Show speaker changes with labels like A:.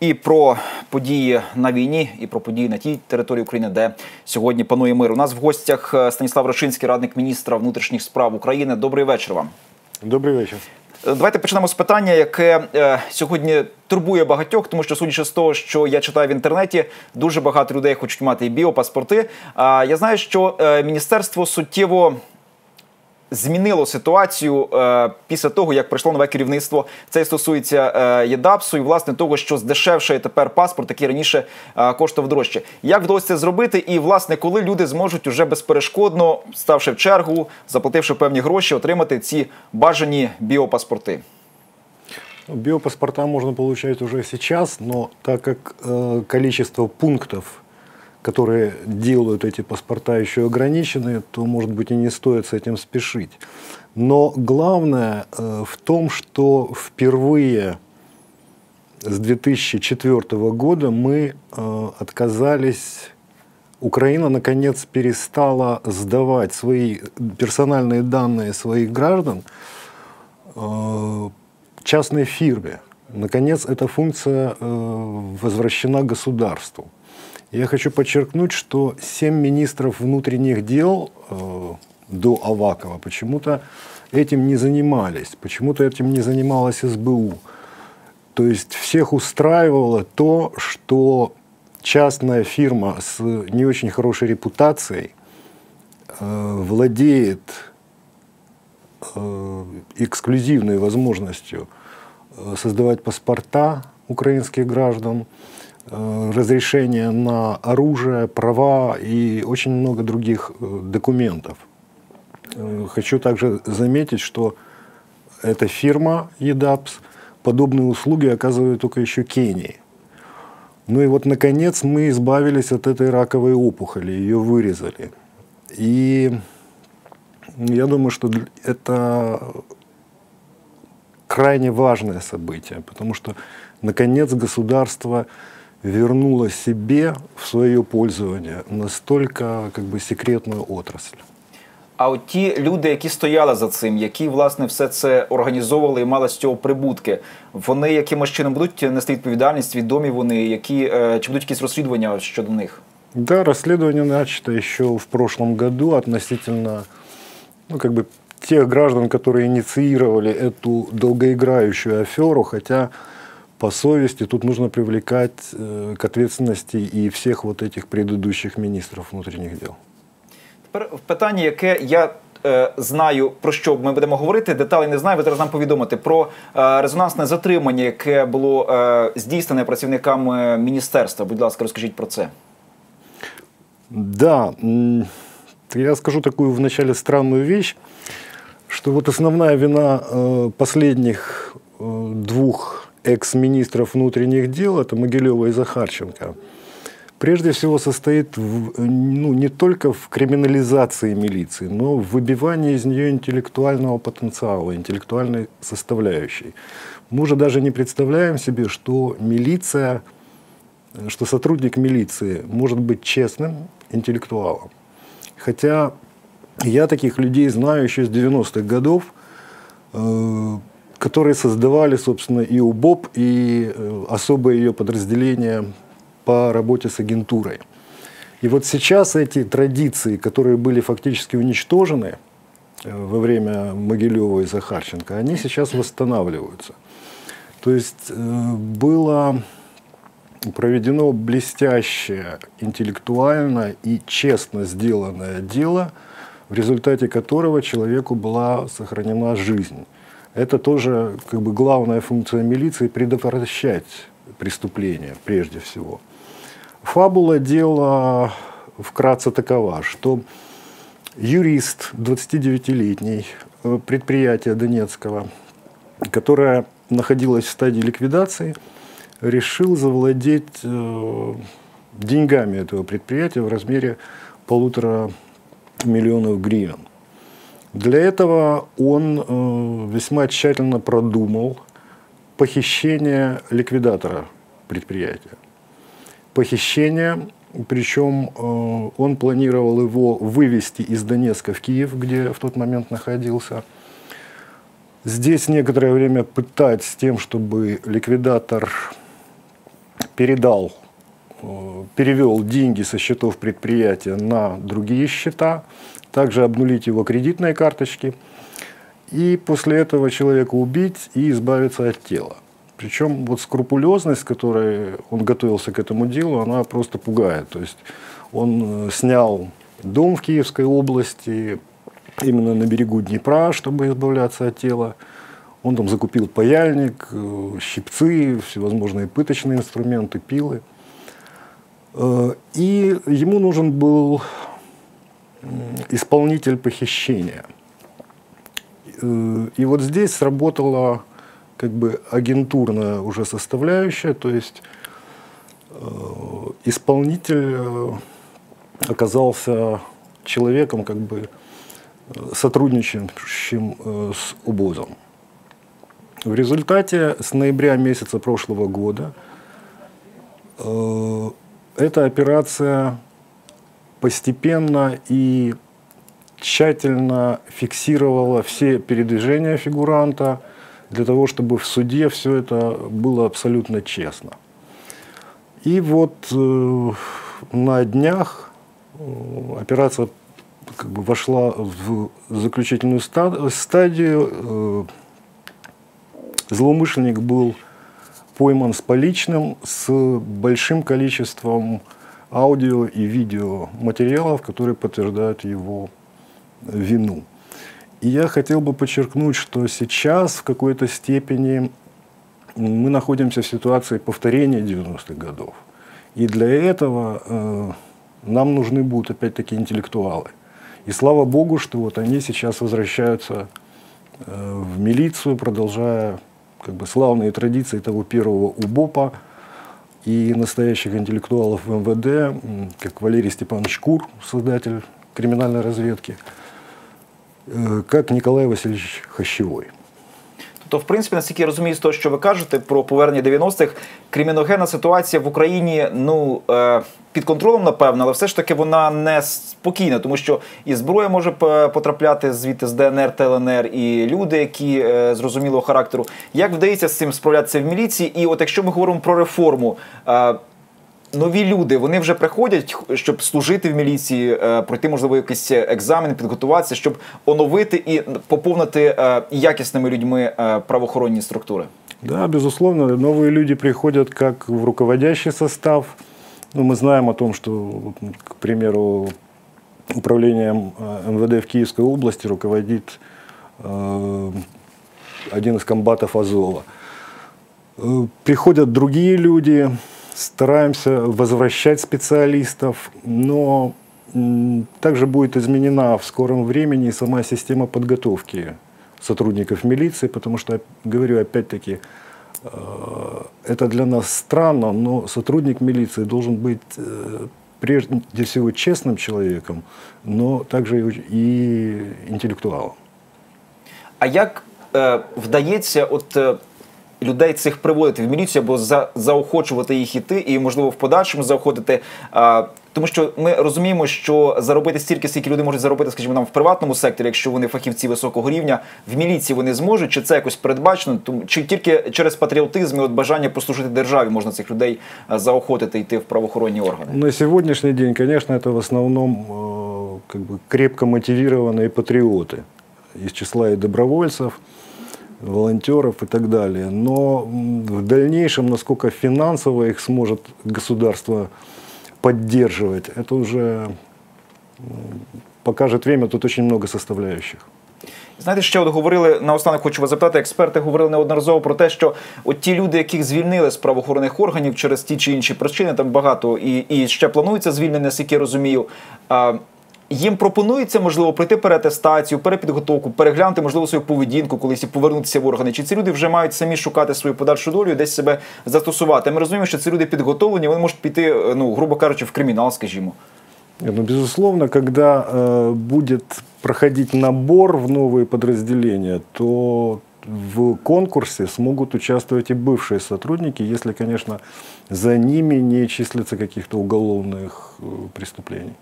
A: І про події на війні, і про події на тій території України, де сьогодні панує мир. У нас в гостях е, Станіслав Рашинський, радник міністра внутрішніх справ України. Добрий вечір вам.
B: Добрий вечір.
A: Е, Давайте почнемо з питання, яке е, сьогодні турбує багатьох, тому що судячи з того, що я читаю в інтернеті, дуже багато людей хочуть мати і біопаспорти. А я знаю, що е, міністерство суттєво змінило ситуацію е, після того, як прийшло нове керівництво. Це стосується е, ЄДАПСу і власне того, що здешевшає тепер паспорт, який раніше е, коштував дорожче. Як вдалося це зробити? І власне, коли люди зможуть уже безперешкодно, ставши в чергу, заплативши певні гроші, отримати ці бажані біопаспорти?
B: Биопаспорта можно получать уже сейчас, но так как э, количество пунктов, которые делают эти паспорта, еще ограничены, то, может быть, и не стоит с этим спешить. Но главное э, в том, что впервые с 2004 года мы э, отказались Украина наконец перестала сдавать свои персональные данные своих граждан э, частной фирме. Наконец, эта функция возвращена государству. Я хочу подчеркнуть, что семь министров внутренних дел э, до Авакова почему-то этим не занимались, почему-то этим не занималась СБУ. То есть всех устраивало то, что частная фирма с не очень хорошей репутацией э, владеет э, эксклюзивной возможностью э, создавать паспорта украинских граждан, разрешение на оружие, права и очень много других э, документов. Э, Хочу также заметить, что эта фирма EDAPS подобные услуги оказывает только еще Кении. Ну и вот, наконец, мы избавились от этой раковой опухоли, ее вырезали. И я думаю, что это крайне важное событие, потому что, наконец, государство вернуло себе в свое пользование настолько как бы секретную отрасль.
A: А от ті люди, які стояли за цим, які власне все це організовували і мали з цього прибутки, вони якимось чином будуть нести відповідальність, відомі вони, які е, чи будуть якісь розслідування щодо них?
B: Да, расследование начато еще в прошлом году относительно ну, как бы, тех граждан, которые инициировали эту долгоиграющую аферу, хотя по совести тут нужно привлекать э, к ответственности и всех вот этих предыдущих министров внутренних дел.
A: Тепер в питанні, яке я е, знаю, про що ми будемо говорити, деталі не знаю. Ви зараз нам повідомити про е, резонансне затримання, яке було е, здійснене працівниками міністерства. Будь ласка, розкажіть про це.
B: Да, м, я скажу такую вначале странную вещь, что вот основная вина э, последних э, двух экс-министров внутренних дел, это Могилева и Захарченко, прежде всего состоит в, ну, не только в криминализации милиции, но в выбивании из нее интеллектуального потенциала, интеллектуальной составляющей. Мы уже даже не представляем себе, что милиция что сотрудник милиции может быть честным интеллектуалом. Хотя я таких людей знаю еще с 90-х годов, э, которые создавали, собственно, и УБОП, и э, особое ее подразделение по работе с агентурой. И вот сейчас эти традиции, которые были фактически уничтожены э, во время Могилева и Захарченко, они сейчас восстанавливаются. То есть э, было проведено блестящее, интеллектуально и честно сделанное дело, в результате которого человеку была сохранена жизнь. Это тоже как бы главная функция милиции – предотвращать преступления прежде всего. Фабула дела вкратце такова, что юрист 29-летний э, предприятия Донецкого, которое находилось в стадии ликвидации – решил завладеть э, деньгами этого предприятия в размере полутора миллионов гривен. Для этого он э, весьма тщательно продумал похищение ликвидатора предприятия. Похищение, причем э, он планировал его вывести из Донецка в Киев, где в тот момент находился. Здесь некоторое время пытать с тем, чтобы ликвидатор передал, перевел деньги со счетов предприятия на другие счета, также обнулить его кредитные карточки и после этого человека убить и избавиться от тела. Причем вот скрупулезность, которой он готовился к этому делу, она просто пугает. То есть он э, снял дом в Киевской области, именно на берегу Днепра, чтобы избавляться от тела. Он там закупил паяльник, э, щипцы, всевозможные пыточные инструменты, пилы. Э, и ему нужен был исполнитель похищения. И вот здесь сработала как бы агентурная уже составляющая, то есть э, исполнитель э, оказался человеком, как бы э, сотрудничающим э, с УБОЗом. В результате с ноября месяца прошлого года э, эта операция постепенно и тщательно фиксировала все передвижения фигуранта – для того, чтобы в суде все это было абсолютно честно. И вот э, на днях э, операция как бы вошла в заключительную стадию. Э, злоумышленник был пойман с поличным, с большим количеством аудио и видео материалов, которые подтверждают его вину. И я хотел бы подчеркнуть, что сейчас в какой-то степени мы находимся в ситуации повторения 90-х годов. И для этого э, нам нужны будут опять-таки интеллектуалы. И слава богу, что вот они сейчас возвращаются э, в милицию, продолжая как бы славные традиции того первого УБОПа и настоящих интеллектуалов в МВД, как Валерий Степанович Кур, создатель криминальной разведки – Е, як Ніколай Васильович
A: Тобто, в принципі, наскільки я розумію, з того, що ви кажете про повернення 90-х, криміногенна ситуація в Україні ну е, під контролем, напевно, але все ж таки вона не спокійна, тому що і зброя може потрапляти звідти з ДНР, ТЛНР, і люди, які е, зрозумілого характеру. Як вдається з цим справлятися в міліції? І от якщо ми говоримо про реформу нові люди вони вже приходять, щоб служити в міліції, е, пройти можливо якийсь екзамен, підготуватися, щоб оновити і поповнити е, якісними людьми е, правоохоронні структури.
B: Да, безусловно, новые люди приходят как в руководящий состав. Ну, мы знаем о том, что, к примеру, управлением МВД в Киевской области руководит э, один из комбатов Азова. Приходят другие люди, стараемся возвращать специалистов, но также будет изменена в скором времени сама система подготовки сотрудников милиции, потому что, говорю опять-таки, э, это для нас странно, но сотрудник милиции должен быть э, прежде всего честным человеком, но также и интеллектуалом.
A: А як е, вдається, от людей цих приводити в міліцію або за, заохочувати їх іти, і можливо в подальшому заохотити. А, тому що ми розуміємо, що заробити стільки, скільки люди можуть заробити, скажімо, нам в приватному секторі, якщо вони фахівці високого рівня, в міліції вони зможуть, чи це якось передбачено, чи тільки через патріотизм і от бажання послужити державі можна цих людей заохотити йти в правоохоронні органи?
B: На сьогоднішній день, звісно, це в основному как бы, крепко мотивовані патріоти із числа і добровольців волонтеров и так далее. Но в дальнейшем, насколько финансово их сможет государство поддерживать, это уже покажет время, тут очень много составляющих.
A: Знаєте, ще от говорили наостанок, хочу вас запитати. Експерти говорили неодноразово про те, що от ті люди, яких звільнили з правоохоронних органів через ті чи інші причини, там багато і і ще планується звільнення, наскільки я розумію. А, їм пропонується, можливо, пройти перетестацію, перепідготовку, переглянути, можливо, свою поведінку, колись і повернутися в органи. Чи ці люди вже мають самі шукати свою подальшу долю і десь себе застосувати? Ми розуміємо, що ці люди підготовлені, вони можуть піти, ну, грубо кажучи, в кримінал, скажімо.
B: Ну, безусловно, когда э, будет проходить набор в новые подразделения, то в конкурсе смогут участвовать и бывшие сотрудники, если, конечно, за ними не числятся каких-то уголовных э, преступлений.